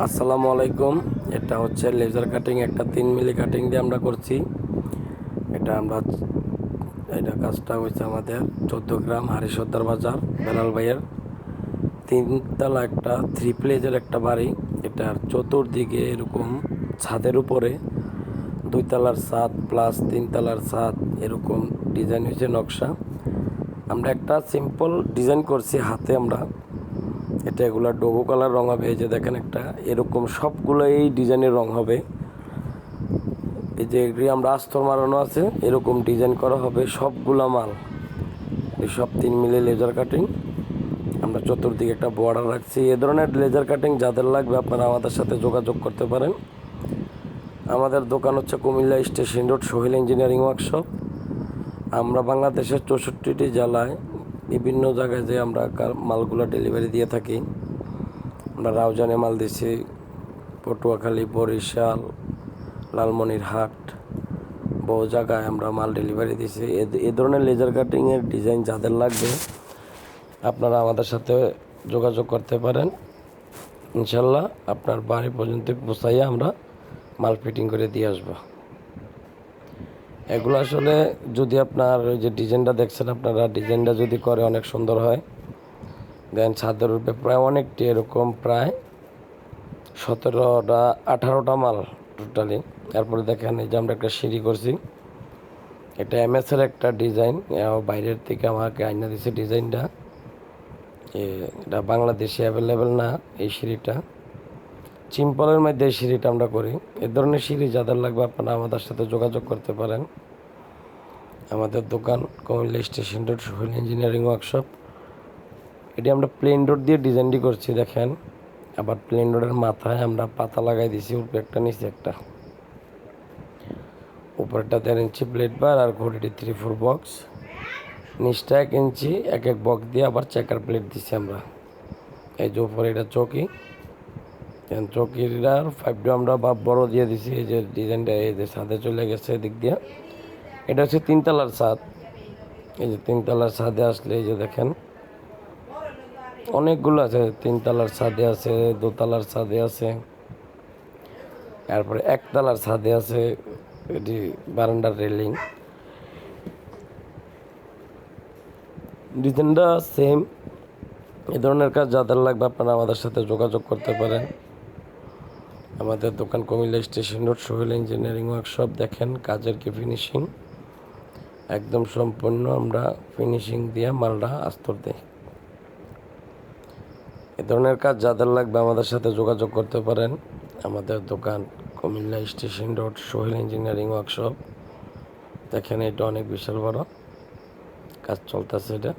আসসালামু আলাইকুম। এটা হচ্ছে লেজার কাটিং একটা তিন মিলি কাটিং দিয়ে আমরা করছি। এটা আমরা এটা কাজটা হয়েছে আমাদের চোদ্দ গ্রাম হারিসর্দার বাজার, বেলাল ভাইয়ের। তিনতলা একটা থ্রি প্লেজের একটা বাড়ি। এটার চতুর্দিকে এরকম ছাদের উপরে দুই তলার ছাদ প্লাস তিন তলার ছাদ এরকম ডিজাইন হয়েছে নকশা। আমরা একটা সিম্পল ডিজাইন করছি হাতে আমরা। এটা এগুলা ডোবো কালার রং হবে, এই যে দেখেন একটা, এরকম সবগুলো এই ডিজাইনের রং হবে। এই যে এগুলি আমরা আস্তর মারানো আছে, এরকম ডিজাইন করা হবে সবগুলা মাল। এই সব তিন মিলে লেজার কাটিং আমরা চতুর্দিকে একটা বর্ডার রাখছি। এ ধরনের লেজার কাটিং যাদের লাগবে আপনারা আমাদের সাথে যোগাযোগ করতে পারেন। আমাদের দোকান হচ্ছে Comilla station road, Sohel engineering workshop আমরা বাংলাদেশের চৌষট্টিটি জেলায় বিভিন্ন জায়গায় যে আমরা মালগুলো ডেলিভারি দিয়ে থাকি। আমরা রাউজানে মাল দিছি, পটুয়াখালী, বরিশাল, লালমনিরহাট, বহু জায়গায় আমরা মাল ডেলিভারি দিছি। এ ধরনের লেজার কাটিংয়ের ডিজাইন যাদের লাগবে, আপনারা আমাদের সাথে যোগাযোগ করতে পারেন। ইনশাল্লাহ আপনার বাড়ি পর্যন্ত পৌঁছাইয়া আমরা মাল ফিটিং করে দিয়ে আসব। এগুলো আসলে যদি আপনার ওই যে ডিজাইনটা দেখছেন আপনারা, ডিজাইনটা যদি করে অনেক সুন্দর হয়, দেন ছাদের উপরে প্রায় অনেকটি এরকম প্রায় সতেরোটা, আঠারোটা মাল টোটালি তারপরে দেখেন এই যে আমরা একটা সিঁড়ি করছি। এটা এম এমএসের একটা ডিজাইন। বাইরের থেকে আমাকে আইনা দিছে ডিজাইনটা। এটা বাংলাদেশে অ্যাভেলেবেল না, এই সিঁড়িটা। সিম্পলের মধ্যে সিঁড়িটা আমরা করি। এ ধরনের সিঁড়ি যাদের লাগবে আপনারা আমাদের সাথে যোগাযোগ করতে পারেন। আমাদের দোকান Comilla station road, Sohel engineering workshop. এটি আমরা প্লেন রোড দিয়ে ডিজাইনটি করছি, দেখেন। আবার প্লেন রোডের মাথায় আমরা পাতা লাগাই দিছি, উপরে একটা, নিচে একটা। উপরেটা দেড় ইঞ্চি প্লেট বার আর ঘড়িটি থ্রি ফোর বক্স নিচটা এক ইঞ্চি, এক এক বক্স দিয়ে আবার চেকার প্লেট দিছি আমরা। এই যে উপরে এটা চৌকি। চৌকিটার ফাইভটা আমরা বা বড় দিয়ে দিছি, এই যে ডিজাইনটা এই যে ছাদে চলে গেছে এদিক দিয়ে। এটা হচ্ছে তিনতলার ছাদ। এই যে তিনতলার ছাদে আসলে এই যে দেখেন, অনেকগুলো আছে, তিনতলার ছাদে আছে, দোতলার ছাদে আছে, তারপরে একতলার ছাদে আছে, এটি বারান্দার রেলিং। ডিজাইনটা সেম এই ধরনের কাজ যাদের লাগবে আপনারা আমাদের সাথে যোগাযোগ করতে পারেন। আমাদের দোকান Comilla station road, Sohel engineering workshop. দেখেন কাজের কি ফিনিশিং একদম সম্পূর্ণ আমরা ফিনিশিং দিয়ে মালটা আস্তর দিই। এ ধরনের কাজ যাদের লাগবে আমাদের সাথে যোগাযোগ করতে পারেন। আমাদের দোকান Comilla station road, Sohel engineering workshop. দেখেন এটা অনেক বিশাল বড়। কাজ চলতেছে এটা।